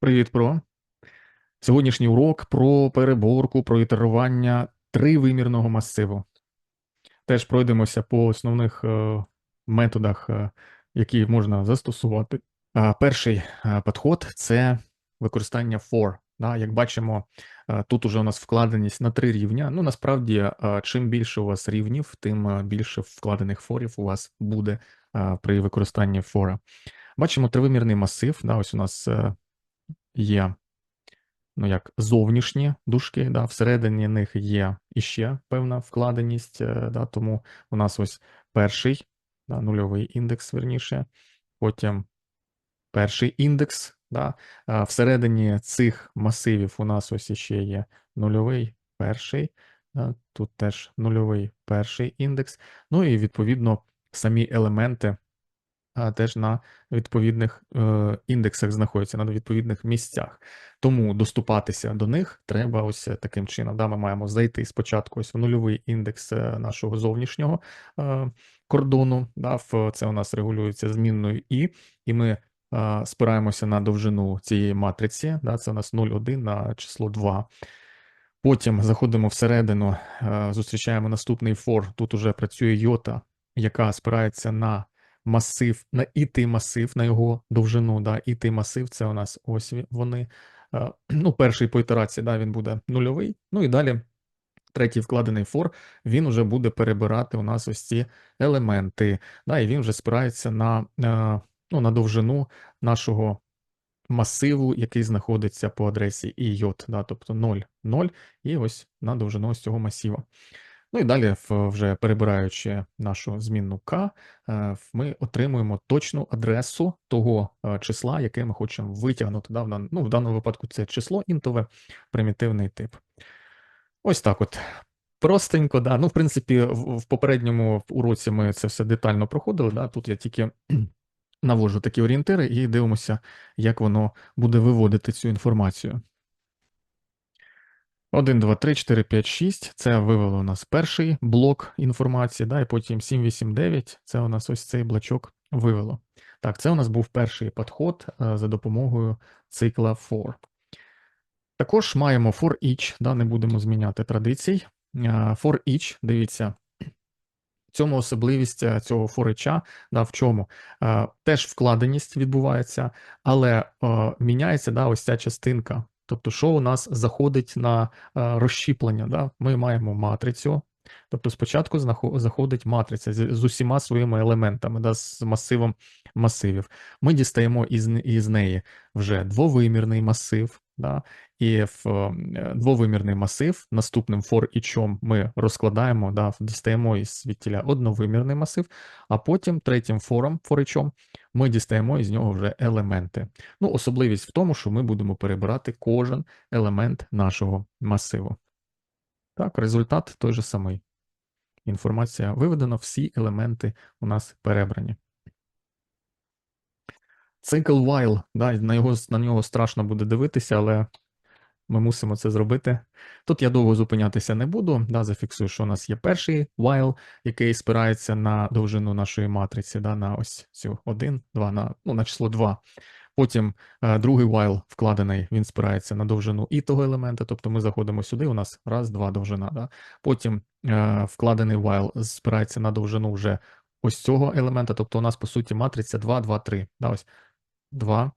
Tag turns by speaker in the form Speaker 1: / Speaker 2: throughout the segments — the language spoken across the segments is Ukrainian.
Speaker 1: Привіт, про. Сьогоднішній урок про переборку, про ітерування тривимірного масиву. Теж пройдемося по основних е, методах, е, які можна застосувати. Перший е, підход це використання for. Да, як бачимо, тут уже у нас вкладеність на три рівня. Ну, насправді, чим більше у вас рівнів, тим більше вкладених форів у вас буде при використанні фора. Бачимо тривимірний масив. Да, ось у нас е, є ну, як зовнішні дужки, да, всередині них є іще певна вкладеність, е, да, тому у нас ось перший, да, нульовий індекс, верніше, потім перший індекс, да, а всередині цих масивів у нас ось іще є нульовий перший, тут теж нульовий перший індекс, ну і відповідно самі елементи а, теж на відповідних е, індексах знаходяться, на відповідних місцях. Тому доступатися до них треба ось таким чином. Да, Ми маємо зайти спочатку ось в нульовий індекс е, нашого зовнішнього е, кордону. Да, в, Це у нас регулюється змінною І, і ми е, спираємося на довжину цієї матриці. Да, Це у нас 0,1 на число 2. Потім заходимо всередину, е, зустрічаємо наступний for. Тут уже працює йота, яка спирається на масив, на ітий масив, на його довжину. Да, ітий масив це у нас ось вони. Ну, перший по ітерації, да, він буде нульовий. Ну і далі третій вкладений for, він вже буде перебирати у нас ось ці елементи. Да, і він вже спирається на, е, ну, на довжину нашого масиву, який знаходиться по адресі IJ, да, тобто 0, 0, і ось на довжину ось цього масива. Ну і далі, вже перебираючи нашу змінну k, е, ми отримуємо точну адресу того е, числа, яке ми хочемо витягнути. Ну, в даному випадку це число інтове, примітивний тип. Ось так от. Простенько, да. Ну, в принципі, в, в попередньому уроці ми це все детально проходили. Да. Тут я тільки навожу такі орієнтири і дивимося, як воно буде виводити цю інформацію. 1, 2, 3, 4, 5, 6. Це вивело у нас перший блок інформації, да, і потім 7, 8, 9. Це у нас ось цей блочок вивело. Так, це у нас був перший підход е, за допомогою цикла for. Також маємо for each, да, не будемо зміняти традицій. Е, For each, дивіться, в цьому особливість е, цього for each, да, в чому? Теж вкладеність відбувається, але міняється да, ось ця частинка. Тобто, що у нас заходить на е, розщіплення? Да? Ми маємо матрицю. Тобто, спочатку заходить матриця з, усіма своїми елементами, да, з масивом масивів. Ми дістаємо із, із неї вже двовимірний масив, да, і в е, двовимірний масив наступним for ічом ми розкладаємо, да, дістаємо із звідтіля одновимірний масив, а потім третім фором for ічом ми дістаємо із нього вже елементи. Ну, особливість в тому, що ми будемо перебирати кожен елемент нашого масиву. Так, результат той же самий. Інформація виведена, всі елементи у нас перебрані. Цикл while, да, на, його, на нього страшно буде дивитися, але ми мусимо це зробити. Тут я довго зупинятися не буду. Да, зафіксую, що у нас є перший while, який спирається на довжину нашої матриці, да, на ось цю 1, 2, на, ну, на число 2. Потім е, другий while вкладений, він спирається на довжину і того елемента, тобто ми заходимо сюди, у нас раз, два довжина. Да? Потім е, вкладений while спирається на довжину вже ось цього елемента, тобто у нас, по суті, матриця 2, 2, 3. Да, ось 2,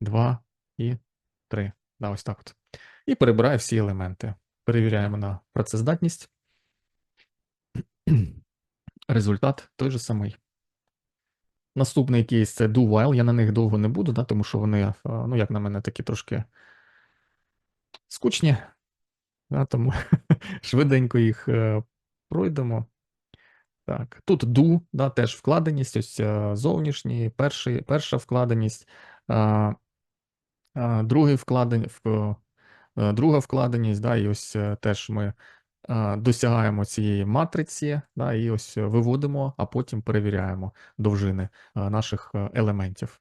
Speaker 1: 2 і 3. Да, ось так от. І перебирає всі елементи. Перевіряємо на працездатність. Результат той же самий. Наступний кейс це do while. Я на них довго не буду, да, тому що вони, е, ну, як на мене, такі трошки скучні. Да, тому швиденько їх е, пройдемо. Так, тут do, да, теж вкладеність, ось е, зовнішній, перший, перша вкладеність, а, а, другий вкладень, в, друга вкладеність, да, і ось теж ми досягаємо цієї матриці, да, і ось е, виводимо, а потім перевіряємо довжини наших е, елементів.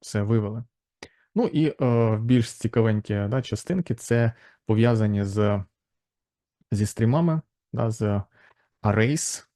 Speaker 1: Все вивели. Ну і е, більш цікавенькі да, частинки це пов'язані з, зі стрімами, да, з arrays,